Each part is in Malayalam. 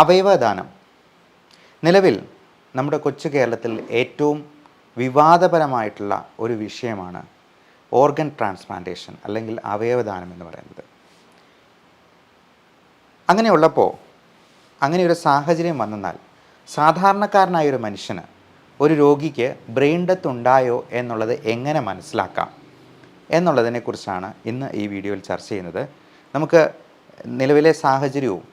അവയവദാനം. നിലവിൽ നമ്മുടെ കൊച്ചു കേരളത്തിൽ ഏറ്റവും വിവാദപരമായിട്ടുള്ള ഒരു വിഷയമാണ് ഓർഗൻ ട്രാൻസ്പ്ലാന്റേഷൻ അല്ലെങ്കിൽ അവയവദാനം എന്ന് പറയുന്നത്. അങ്ങനെയുള്ളപ്പോൾ അങ്ങനെ ഒരു സാഹചര്യം വന്നാൽ സാധാരണക്കാരനായ ഒരു മനുഷ്യന് ഒരു രോഗിക്ക് ബ്രെയിൻ ഡെത്ത് ഉണ്ടായോ എന്നുള്ളത് എങ്ങനെ മനസ്സിലാക്കാം എന്നുള്ളതിനെക്കുറിച്ചാണ് ഇന്ന് ഈ വീഡിയോയിൽ ചർച്ച ചെയ്യുന്നത്. നമുക്ക് നിലവിലെ സാഹചര്യവും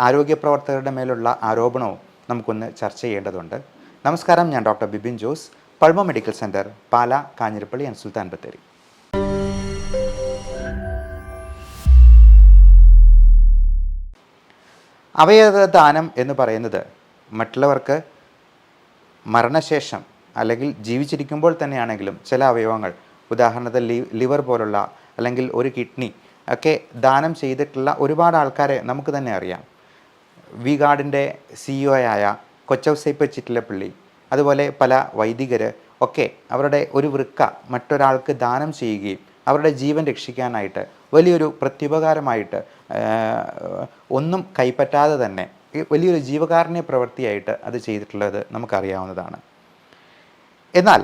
ആരോഗ്യ പ്രവർത്തകരുടെ മേലുള്ള ആരോപണവും നമുക്കൊന്ന് ചർച്ച ചെയ്യേണ്ടതുണ്ട്. നമസ്കാരം ഞാൻ doctor Bibin Jose Pulma medical centre Pala Kanjirappally and Sultan Bathery. അവയവദാനം എന്ന് പറയുന്നത് മറ്റുള്ളവർക്ക് മരണശേഷം അല്ലെങ്കിൽ ജീവിച്ചിരിക്കുമ്പോൾ തന്നെയാണെങ്കിലും ചില അവയവങ്ങൾ ഉദാഹരണത്തിൽ ലിവർ പോലുള്ള അല്ലെങ്കിൽ ഒരു കിഡ്നി ഒക്കെ ദാനം ചെയ്തിട്ടുള്ള ഒരുപാട് ആൾക്കാരെ നമുക്ക് തന്നെ അറിയാം. വി ഗാർഡിന്റെ സിഇഒ ആയ കൊച്ചൗസൈപ്പ് ചിറ്റിലപ്പള്ളി അതുപോലെ പല വൈദികർ ഒക്കെ അവരുടെ ഒരു വൃക്ക മറ്റൊരാൾക്ക് ദാനം ചെയ്യുകയും അവരുടെ ജീവൻ രക്ഷിക്കാനായിട്ട് വലിയൊരു പ്രത്യുപകാരമായിട്ട് ഒന്നും കൈപ്പറ്റാതെ തന്നെ വലിയൊരു ജീവകാരുണ്യ പ്രവൃത്തിയായിട്ട് അത് ചെയ്തിട്ടുള്ളത് നമുക്കറിയാവുന്നതാണ്. എന്നാൽ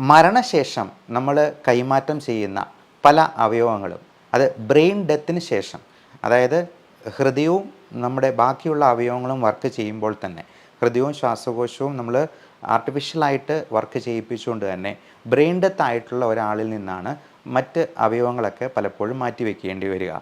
മരണശേഷം നമ്മൾ കൈമാറ്റം ചെയ്യുന്ന പല അവയവങ്ങളും. അത് ബ്രെയിൻ ഡെത്തിന് ശേഷം അതായത് ഹൃദയവും നമ്മുടെ ബാക്കിയുള്ള അവയവങ്ങളും വർക്ക് ചെയ്യുമ്പോൾ തന്നെ ഹൃദയവും ശ്വാസകോശവും നമ്മൾ ആർട്ടിഫിഷ്യലായിട്ട് വർക്ക് ചെയ്യിപ്പിച്ചുകൊണ്ട് തന്നെ ബ്രെയിൻ ഡെത്ത് ആയിട്ടുള്ള ഒരാളിൽ നിന്നാണ് മറ്റ് അവയവങ്ങളൊക്കെ പലപ്പോഴും മാറ്റി വെക്കേണ്ടി വരിക.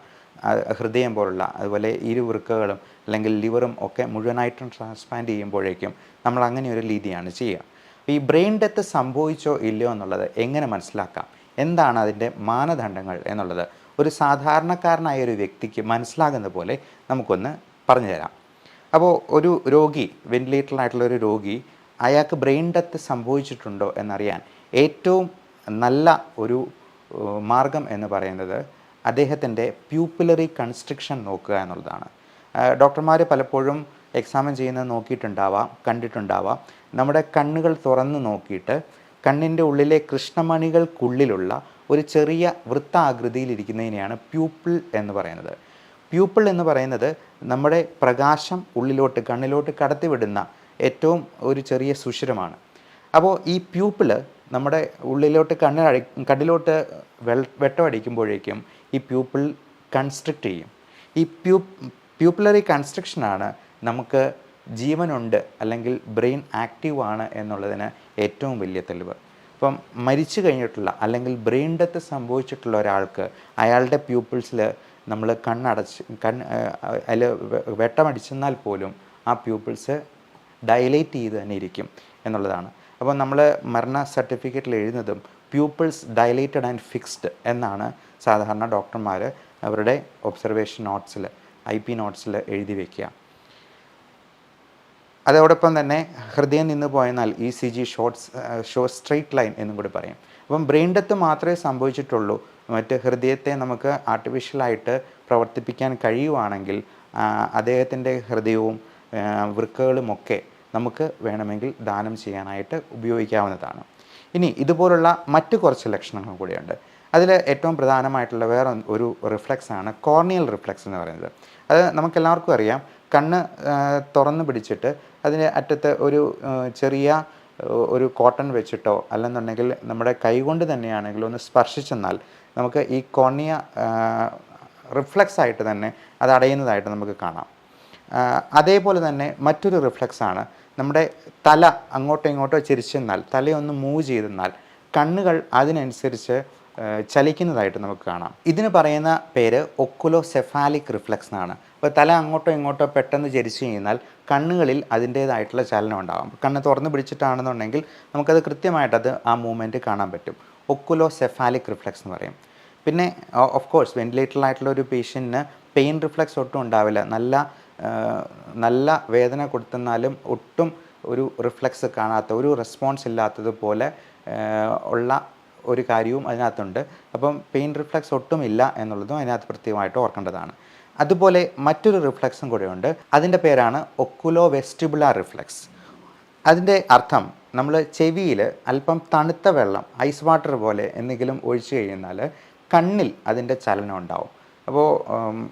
ഹൃദയം പോലുള്ള അതുപോലെ ഇരുവൃക്കകളും അല്ലെങ്കിൽ ലിവറും ഒക്കെ മുഴുവനായിട്ടും ട്രാൻസ്പ്ലാന്റ് ചെയ്യുമ്പോഴേക്കും നമ്മൾ അങ്ങനെ ഒരു രീതിയാണ് ചെയ്യുക. ഈ ബ്രെയിൻ ഡെത്ത് സംഭവിച്ചോ ഇല്ലയോ എന്നുള്ളത് എങ്ങനെ മനസ്സിലാക്കാം? എന്താണ് അതിന്റെ മാനദണ്ഡങ്ങൾ എന്നുള്ളത്. ഒരു സാധാരണക്കാരനായ ഒരു വ്യക്തിക്ക് മനസ്സിലാകുന്ന പോലെ നമുക്കൊന്ന് പറഞ്ഞുതരാം അപ്പോൾ ഒരു രോഗി വെന്റിലേറ്ററിലായിട്ടുള്ള ഒരു രോഗി അയാൾക്ക് ബ്രെയിൻ ഡെത്ത് സംഭവിച്ചിട്ടുണ്ടോ എന്നറിയാൻ ഏറ്റവും നല്ല ഒരു മാർഗം എന്ന് പറയുന്നത് അദ്ദേഹത്തിന്റെ പ്യൂപ്പിലറി കൺസ്ട്രിക്ഷൻ നോക്കുക എന്നുള്ളതാണ്. ഡോക്ടർമാർ പലപ്പോഴും എക്സാമിൻ ചെയ്യുന്നത് നോക്കിയിട്ടുണ്ടാവാം കണ്ടിട്ടുണ്ടാവാം. നമ്മുടെ കണ്ണുകൾ തുറന്ന് നോക്കിയിട്ട് കണ്ണിന്റെ ഉള്ളിലെ കൃഷ്ണമണികൾക്കുള്ളിലുള്ള ഒരു ചെറിയ വൃത്താകൃതിയിലിരിക്കുന്നതിനെയാണ് പ്യൂപ്പിൾ എന്ന് പറയുന്നത്. പ്യൂപ്പിൾ എന്ന് പറയുന്നത് നമ്മുടെ പ്രകാശം ഉള്ളിലോട്ട് കണ്ണിലോട്ട് കടത്തിവിടുന്ന ഏറ്റവും ഒരു ചെറിയ സുഷിരമാണ്. അപ്പോൾ ഈ പ്യൂപ്പിൾ നമ്മുടെ ഉള്ളിലോട്ട് കണ്ണിലടി കണ്ണിലോട്ട് വെൾ വെട്ടമടിക്കുമ്പോഴേക്കും ഈ പ്യൂപ്പിൾ കൺസ്ട്രക്റ്റ് ചെയ്യും. ഈ പ്യൂ പ്യൂപ്പിലറി കൺസ്ട്രക്ഷനാണ് നമുക്ക് ജീവനുണ്ട് അല്ലെങ്കിൽ ബ്രെയിൻ ആക്റ്റീവ് ആണ് എന്നുള്ളതിന് ഏറ്റവും വലിയ തെളിവ്. ഇപ്പം മരിച്ചു കഴിഞ്ഞിട്ടുള്ള അല്ലെങ്കിൽ ബ്രെയിൻ ഡെത്ത് സംഭവിച്ചിട്ടുള്ള ഒരാൾക്ക് അയാളുടെ പ്യൂപ്പിൾസിൽ നമ്മൾ കണ്ണടച്ച് കണ്ണ് അതിൽ വെട്ടമടിച്ചെന്നാൽ പോലും ആ പ്യൂപ്പിൾസ് ഡയലേറ്റ് ചെയ്ത് തന്നെ ഇരിക്കും എന്നുള്ളതാണ്. അപ്പോൾ നമ്മൾ മരണ സർട്ടിഫിക്കറ്റിൽ എഴുതുന്നതും പ്യൂപ്പിൾസ് ഡയലേറ്റഡ് ആൻഡ് ഫിക്സ്ഡ് എന്നാണ് സാധാരണ ഡോക്ടർമാർ അവരുടെ ഒബ്സർവേഷൻ നോട്ട്സിൽ ഐ പി നോട്ട്സിൽ എഴുതി വയ്ക്കുക അതോടൊപ്പം തന്നെ ഹൃദയം നിന്ന് പോയെന്നാൽ E C G shorts show straight line എന്നും കൂടി പറയും. അപ്പം ബ്രെയിൻ ഡെത്ത് മാത്രമേ സംഭവിച്ചിട്ടുള്ളൂ. മറ്റ് ഹൃദയത്തെ നമുക്ക് ആർട്ടിഫിഷ്യലായിട്ട് പ്രവർത്തിപ്പിക്കാൻ കഴിയുവാണെങ്കിൽ അദ്ദേഹത്തിന്റെ ഹൃദയവും വൃക്കകളുമൊക്കെ നമുക്ക് വേണമെങ്കിൽ ദാനം ചെയ്യാനായിട്ട് ഉപയോഗിക്കാവുന്നതാണ്. ഇനി ഇതുപോലുള്ള മറ്റു കുറച്ച് ലക്ഷണങ്ങൾ കൂടിയുണ്ട്. അതിൽ ഏറ്റവും പ്രധാനമായിട്ടുള്ള വേറെ ഒരു റിഫ്ലക്സ് ആണ് കോർണിയൽ റിഫ്ലക്സ് എന്ന് പറയുന്നത്. അത് നമുക്കെല്ലാവർക്കും അറിയാം. കണ്ണ് തുറന്ന് പിടിച്ചിട്ട് അതിന് അറ്റത്ത് ഒരു ചെറിയ ഒരു കോട്ടൺ വെച്ചിട്ടോ അല്ലെന്നുണ്ടെങ്കിൽ നമ്മുടെ കൈകൊണ്ട് തന്നെയാണെങ്കിൽ ഒന്ന് സ്പർശിച്ചെന്നാൽ നമുക്ക് ഈ കോർണിയ റിഫ്ലക്സ് ആയിട്ട് തന്നെ അത് അടയുന്നതായിട്ട് നമുക്ക് കാണാം. അതേപോലെ തന്നെ മറ്റൊരു റിഫ്ലക്സ് ആണ്. നമ്മുടെ തല അങ്ങോട്ടോ ഇങ്ങോട്ടോ ചിരിച്ചെന്നാൽ തലയൊന്ന് മൂവ് ചെയ്തെന്നാൽ കണ്ണുകൾ അതിനനുസരിച്ച് ചലിക്കുന്നതായിട്ട് നമുക്ക് കാണാം. ഇതിന് പറയുന്ന പേര് ഒക്കുലോ സെഫാലിക് റിഫ്ലക്സ് എന്നാണ്. അപ്പോൾ തല അങ്ങോട്ടോ ഇങ്ങോട്ടോ പെട്ടെന്ന് ചരിച്ചു കഴിഞ്ഞാൽ കണ്ണുകളിൽ അതിന്റേതായിട്ടുള്ള ചലനം ഉണ്ടാകും. കണ്ണ് തുറന്ന് പിടിച്ചിട്ടാണെന്നുണ്ടെങ്കിൽ നമുക്കത് കൃത്യമായിട്ട് ആ മൂവ്മെന്റ് കാണാൻ പറ്റും. ഒക്കുലോ സെഫാലിക് റിഫ്ലക്സ് എന്ന് പറയും. പിന്നെ ഓഫ് കോഴ്സ് വെന്റിലേറ്ററിലായിട്ടുള്ള ഒരു പേഷ്യന്റിന് പെയിൻ റിഫ്ലക്സ് ഒട്ടും ഉണ്ടാവില്ല. നല്ല നല്ല വേദന കൊടുത്തെന്നാലും ഒട്ടും ഒരു റിഫ്ലക്സ് കാണാത്ത ഒരു റെസ്പോൺസ് ഇല്ലാത്തതുപോലെ ഉള്ള ഒരു കാര്യവും അതിനകത്തുണ്ട്. അപ്പം പെയിൻ റിഫ്ലക്സ് ഒട്ടും ഇല്ല എന്നുള്ളതും അതിനകത്ത് പ്രത്യേകമായിട്ട് ഓർക്കേണ്ടതാണ്. അതുപോലെ മറ്റൊരു റിഫ്ലക്സും കൂടെയുണ്ട്. അതിന്റെ പേരാണ് ഒക്കുലോ വെസ്റ്റിബുലാർ റിഫ്ലക്സ് അതിന്റെ അർത്ഥം നമ്മൾ ചെവിയിൽ അല്പം തണുത്ത വെള്ളം ഐസ് വാട്ടർ പോലെ എന്തെങ്കിലും ഒഴിച്ചു കഴിഞ്ഞാൽ കണ്ണിൽ അതിന്റെ ചലനം ഉണ്ടാവും. അപ്പോൾ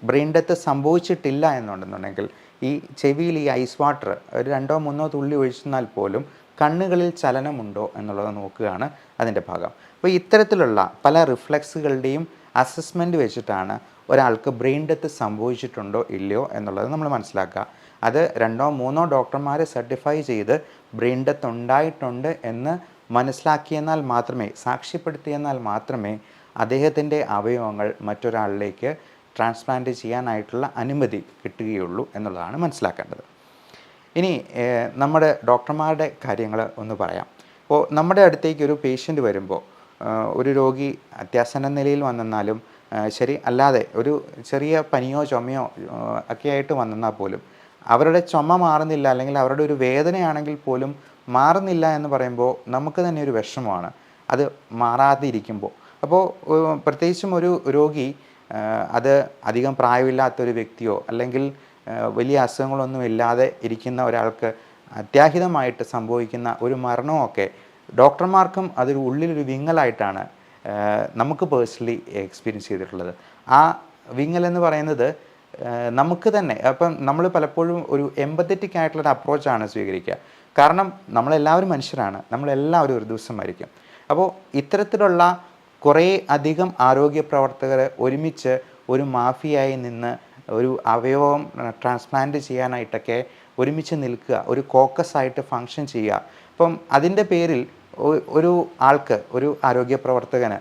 ബ്രെയിൻ ഡെത്ത് സംഭവിച്ചിട്ടില്ല എന്നുണ്ടെന്നുണ്ടെങ്കിൽ ഈ ചെവിയിൽ ഈ ഐസ് വാട്ടർ ഒരു രണ്ടോ മൂന്നോ തുള്ളി ഒഴിച്ചെന്നാൽ പോലും കണ്ണുകളിൽ ചലനമുണ്ടോ എന്നുള്ളത് നോക്കുകയാണ് അതിന്റെ ഭാഗം. അപ്പോൾ ഇത്തരത്തിലുള്ള പല റിഫ്ലക്സുകളുടെയും അസസ്മെന്റ് വെച്ചിട്ടാണ് ഒരാൾക്ക് ബ്രെയിൻ ഡെത്ത് സംഭവിച്ചിട്ടുണ്ടോ ഇല്ലയോ എന്നുള്ളത് നമ്മൾ മനസ്സിലാക്കുക. അത് രണ്ടോ മൂന്നോ ഡോക്ടർമാരെ സർട്ടിഫൈ ചെയ്ത് ബ്രെയിൻ ഡെത്ത് ഉണ്ടായിട്ടുണ്ട് എന്ന് മനസ്സിലാക്കിയെന്നാൽ മാത്രമേ സാക്ഷ്യപ്പെടുത്തിയെന്നാൽ മാത്രമേ അദ്ദേഹത്തിന്റെ അവയവങ്ങൾ മറ്റൊരാളിലേക്ക് ട്രാൻസ്പ്ലാന്റ് ചെയ്യാനായിട്ടുള്ള അനുമതി കിട്ടുകയുള്ളൂ എന്നുള്ളതാണ് മനസ്സിലാക്കേണ്ടത്. ഇനി നമ്മുടെ ഡോക്ടർമാരുടെ കാര്യങ്ങൾ ഒന്ന് പറയാം. അപ്പോൾ നമ്മുടെ അടുത്തേക്ക് ഒരു പേഷ്യന്റ് വരുമ്പോൾ ഒരു രോഗി അത്യാസന്ന നിലയിൽ വന്നെന്നാലും ശരി അല്ലാതെ ഒരു ചെറിയ പനിയോ ചുമയോ ഒക്കെ ആയിട്ട് വന്നെന്നാൽ പോലും അവരുടെ ചുമ മാറുന്നില്ല അല്ലെങ്കിൽ അവരുടെ ഒരു വേദനയാണെങ്കിൽ പോലും മാറുന്നില്ല എന്ന് പറയുമ്പോൾ നമുക്ക് തന്നെ ഒരു വിഷമമാണ്. അത് മാറാതെ ഇരിക്കുമ്പോൾ അപ്പോൾ പ്രത്യേകിച്ചും ഒരു രോഗി അത് അധികം പ്രായമില്ലാത്തൊരു വ്യക്തിയോ അല്ലെങ്കിൽ വലിയ അസുഖങ്ങളൊന്നും ഇല്ലാതെ ഇരിക്കുന്ന ഒരാൾക്ക് അത്യാഹിതമായിട്ട് സംഭവിക്കുന്ന ഒരു മരണമൊക്കെ ഡോക്ടർമാർക്കും അതൊരു ഉള്ളിലൊരു വിങ്ങലായിട്ടാണ് നമുക്ക് പേഴ്സണലി എക്സ്പീരിയൻസ് ചെയ്തിട്ടുള്ളത്. ആ വിങ്ങൽ എന്ന് പറയുന്നത് നമുക്ക് തന്നെ അപ്പം നമ്മൾ പലപ്പോഴും ഒരു എമ്പത്തറ്റിക് ആയിട്ടുള്ളൊരു അപ്രോച്ചാണ് സ്വീകരിക്കുക. കാരണം നമ്മളെല്ലാവരും മനുഷ്യരാണ് നമ്മളെല്ലാവരും ഒരു ദിവസം മരിക്കും. അപ്പോൾ ഇത്തരത്തിലുള്ള കുറേ അധികം ആരോഗ്യ പ്രവർത്തകർ ഒരുമിച്ച് ഒരു മാഫിയായി നിന്ന് ഒരു അവയവം ട്രാൻസ്പ്ലാന്റ് ചെയ്യാനായിട്ടൊക്കെ ഒരുമിച്ച് നിൽക്കുക ഒരു കോക്കസ് ആയിട്ട് ഫങ്ഷൻ ചെയ്യുക അപ്പം അതിന്റെ പേരിൽ ഒരു ആൾക്ക് ഒരു ആരോഗ്യ പ്രവർത്തകന്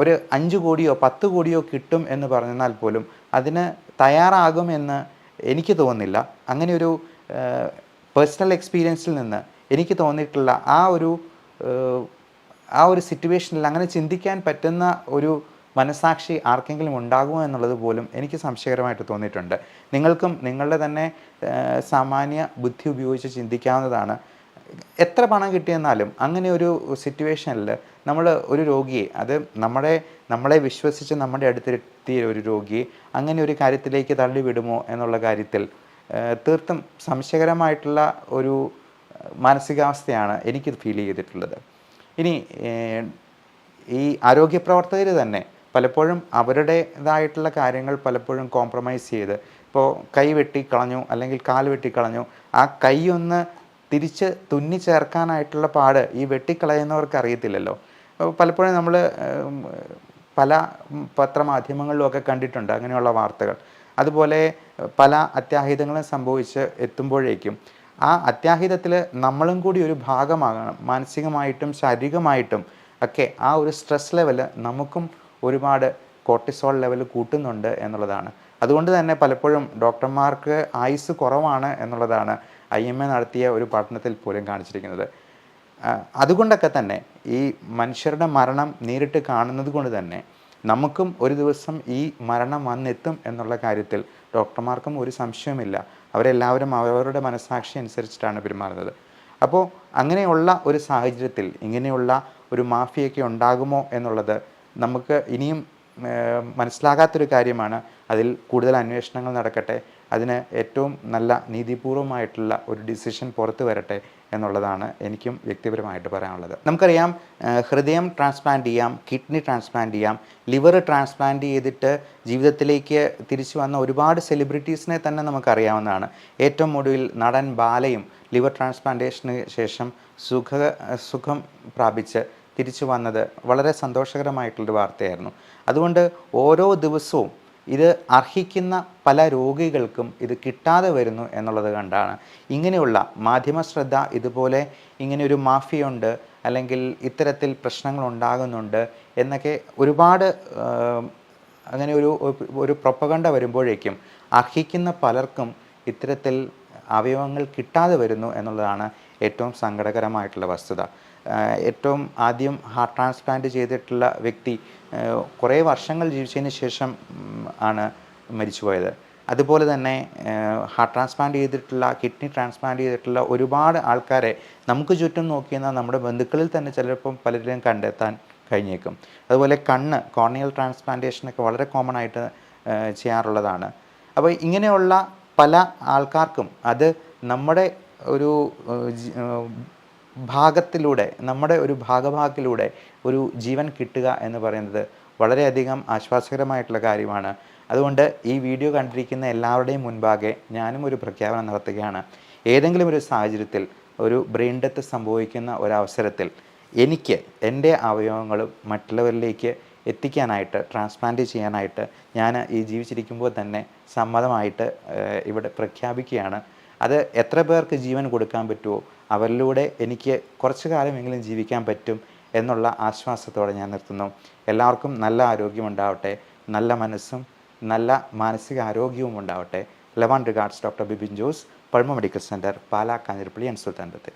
ഒരു അഞ്ച് കോടിയോ പത്ത് കോടിയോ കിട്ടും എന്ന് പറഞ്ഞാൽ പോലും അതിന് തയ്യാറാകുമെന്ന് എനിക്ക് തോന്നുന്നില്ല. അങ്ങനെ ഒരു പേഴ്സണൽ എക്സ്പീരിയൻസിൽ നിന്ന് എനിക്ക് തോന്നിയിട്ടുള്ള ആ ഒരു ആ ഒരു സിറ്റുവേഷനിൽ അങ്ങനെ ചിന്തിക്കാൻ പറ്റുന്ന ഒരു മനസാക്ഷി ആർക്കെങ്കിലും ഉണ്ടാകുമോ എന്നുള്ളത് പോലും എനിക്ക് സംശയകരമായിട്ട് തോന്നിയിട്ടുണ്ട്. നിങ്ങൾക്കും നിങ്ങളുടെ തന്നെ സാമാന്യ ബുദ്ധി ഉപയോഗിച്ച് ചിന്തിക്കാവുന്നതാണ്. എത്ര പണം കിട്ടിയെന്നാലും അങ്ങനെ ഒരു സിറ്റുവേഷനിൽ നമ്മൾ ഒരു രോഗിയെ അത് നമ്മുടെ നമ്മളെ വിശ്വസിച്ച് നമ്മുടെ അടുത്തെത്തിയ ഒരു രോഗിയെ അങ്ങനെ ഒരു കാര്യത്തിലേക്ക് തള്ളിവിടുമോ എന്നുള്ള കാര്യത്തിൽ തീർത്തും സംശയകരമായിട്ടുള്ള ഒരു മാനസികാവസ്ഥയാണ് എനിക്ക് ഫീൽ ചെയ്തിട്ടുള്ളത്. ഇനി ഈ ആരോഗ്യ പ്രവർത്തകർ തന്നെ പലപ്പോഴും അവരുടേതായിട്ടുള്ള കാര്യങ്ങൾ പലപ്പോഴും കോംപ്രമൈസ് ചെയ്ത് ഇപ്പോൾ കൈ വെട്ടിക്കളഞ്ഞു അല്ലെങ്കിൽ കാൽ വെട്ടിക്കളഞ്ഞു ആ കൈ ഒന്ന് തിരിച്ച് തുന്നി ചേർക്കാനായിട്ടുള്ള പാട് ഈ വെട്ടിക്കളയുന്നവർക്ക് അറിയത്തില്ലല്ലോ. പലപ്പോഴും നമ്മൾ പല പത്രമാധ്യമങ്ങളിലുമൊക്കെ കണ്ടിട്ടുണ്ട് അങ്ങനെയുള്ള വാർത്തകൾ. അതുപോലെ പല അത്യാഹിതങ്ങളും സംഭവിച്ച് എത്തുമ്പോഴേക്കും ആ അത്യാഹിതത്തിൽ നമ്മളും കൂടി ഒരു ഭാഗമാകണം. മാനസികമായിട്ടും ശാരീരികമായിട്ടും ഒക്കെ ആ ഒരു സ്ട്രെസ് ലെവൽ നമുക്കും ഒരുപാട് കോർട്ടിസോൾ ലെവൽ കൂട്ടുന്നുണ്ട് എന്നുള്ളതാണ്. അതുകൊണ്ട് തന്നെ പലപ്പോഴും ഡോക്ടർമാർക്ക് ആയുസ് കുറവാണ് എന്നുള്ളതാണ് ഐ എം എ നടത്തിയ ഒരു പഠനത്തിൽ പോലും കാണിച്ചിരിക്കുന്നത്. അതുകൊണ്ടൊക്കെ തന്നെ ഈ മനുഷ്യരുടെ മരണം നേരിട്ട് കാണുന്നത് കൊണ്ട് തന്നെ നമുക്കും ഒരു ദിവസം ഈ മരണം വന്നെത്തും എന്നുള്ള കാര്യത്തിൽ ഡോക്ടർമാർക്കും ഒരു സംശയവുമില്ല. അവരെല്ലാവരും അവരവരുടെ മനസാക്ഷി അനുസരിച്ചിട്ടാണ് പെരുമാറുന്നത്. അപ്പോൾ അങ്ങനെയുള്ള ഒരു സാഹചര്യത്തിൽ ഇങ്ങനെയുള്ള ഒരു മാഫിയൊക്കെ ഉണ്ടാകുമോ എന്നുള്ളത് നമുക്ക് ഇനിയും മനസ്സിലാകാത്തൊരു കാര്യമാണ്. അതിൽ കൂടുതൽ അന്വേഷണങ്ങൾ നടക്കട്ടെ. അതിന് ഏറ്റവും നല്ല നീതിപൂർവമായിട്ടുള്ള ഒരു ഡിസിഷൻ പുറത്തു വരട്ടെ എന്നുള്ളതാണ് എനിക്കും വ്യക്തിപരമായിട്ട് പറയാനുള്ളത്. നമുക്കറിയാം ഹൃദയം ട്രാൻസ്പ്ലാന്റ് ചെയ്യാം കിഡ്നി ട്രാൻസ്പ്ലാന്റ് ചെയ്യാം ലിവർ ട്രാൻസ്പ്ലാന്റ് ചെയ്തിട്ട് ജീവിതത്തിലേക്ക് തിരിച്ചു വന്ന ഒരുപാട് സെലിബ്രിറ്റീസിനെ തന്നെ നമുക്കറിയാവുന്നതാണ്. ഏറ്റവും ഒടുവിൽ നടൻ ബാലയും ലിവർ ട്രാൻസ്പ്ലാന്റേഷന് ശേഷം സുഖ സുഖം പ്രാപിച്ച് തിരിച്ചു വന്നത് വളരെ സന്തോഷകരമായിട്ടുള്ളൊരു വാർത്തയായിരുന്നു. അതുകൊണ്ട് ഓരോ ദിവസവും ഇത് അർഹിക്കുന്ന പല രോഗികൾക്കും ഇത് കിട്ടാതെ വരുന്നു എന്നുള്ളത് കണ്ടാണ്. ഇങ്ങനെയുള്ള മാധ്യമ ശ്രദ്ധ ഇതുപോലെ ഇങ്ങനെ ഒരു മാഫിയുണ്ട് അല്ലെങ്കിൽ ഇത്തരത്തിൽ പ്രശ്നങ്ങൾ ഉണ്ടാകുന്നുണ്ട് എന്നൊക്കെ ഒരുപാട് അങ്ങനെ ഒരു ഒരു പ്രൊപ്പകണ്ട വരുമ്പോഴേക്കും അർഹിക്കുന്ന പലർക്കും ഇത്തരത്തിൽ അവയവങ്ങൾ കിട്ടാതെ വരുന്നു എന്നുള്ളതാണ് ഏറ്റവും സങ്കടകരമായിട്ടുള്ള വസ്തുത. ഏറ്റവും ആദ്യം ഹാർട്ട് ട്രാൻസ്പ്ലാന്റ് ചെയ്തിട്ടുള്ള വ്യക്തി കുറേ വർഷങ്ങൾ ജീവിച്ചതിന് ശേഷം ആണ് മരിച്ചുപോയത്. അതുപോലെ തന്നെ ഹാർട്ട് ട്രാൻസ്പ്ലാന്റ് ചെയ്തിട്ടുള്ള കിഡ്നി ട്രാൻസ്പ്ലാന്റ് ചെയ്തിട്ടുള്ള ഒരുപാട് ആൾക്കാരെ നമുക്ക് ചുറ്റും നോക്കിയെന്നാൽ നമ്മുടെ ബന്ധുക്കളിൽ തന്നെ ചിലപ്പം പലരെയും കണ്ടെത്താൻ കഴിഞ്ഞേക്കും. അതുപോലെ കണ്ണ് കോർണിയൽ ട്രാൻസ്പ്ലാന്റേഷനൊക്കെ വളരെ കോമൺ ആയിട്ട് ചെയ്യാറുള്ളതാണ്. അപ്പോൾ ഇങ്ങനെയുള്ള പല ആൾക്കാർക്കും അത് നമ്മുടെ ഒരു ഭാഗത്തിലൂടെ നമ്മുടെ ഒരു ഭാഗഭാഗത്തിലൂടെ ഒരു ജീവൻ കിട്ടുക എന്ന് പറയുന്നത് വളരെയധികം ആശ്വാസകരമായിട്ടുള്ള കാര്യമാണ്. അതുകൊണ്ട് ഈ വീഡിയോ കണ്ടിരിക്കുന്ന എല്ലാവരുടെയും മുൻപാകെ ഞാനും ഒരു പ്രഖ്യാപനം നടത്തുകയാണ്. ഏതെങ്കിലും ഒരു സാഹചര്യത്തിൽ ഒരു ബ്രെയിൻ ഡെത്ത് സംഭവിക്കുന്ന ഒരവസരത്തിൽ എനിക്ക് എന്റെ അവയവങ്ങളും മറ്റുള്ളവരിലേക്ക് എത്തിക്കാനായിട്ട് ട്രാൻസ്പ്ലാന്റ് ചെയ്യാനായിട്ട് ഞാൻ ഈ ജീവിച്ചിരിക്കുമ്പോൾ തന്നെ സമ്മതമായിട്ട് ഇവിടെ പ്രഖ്യാപിക്കുകയാണ്. അത് എത്ര പേർക്ക് ജീവൻ കൊടുക്കാൻ പറ്റുമോ അവരിലൂടെ എനിക്ക് കുറച്ചു കാലമെങ്കിലും ജീവിക്കാൻ പറ്റും എന്നുള്ള ആശ്വാസത്തോടെ ഞാൻ നിർത്തുന്നു. എല്ലാവർക്കും നല്ല ആരോഗ്യമുണ്ടാവട്ടെ നല്ല മനസ്സും നല്ല മാനസിക ആരോഗ്യവും ഉണ്ടാവട്ടെ. Eleven regards doctor Bibin Jose Pazhama medical centre Pala Kanjirappally അൻസുൽത്താന്റെ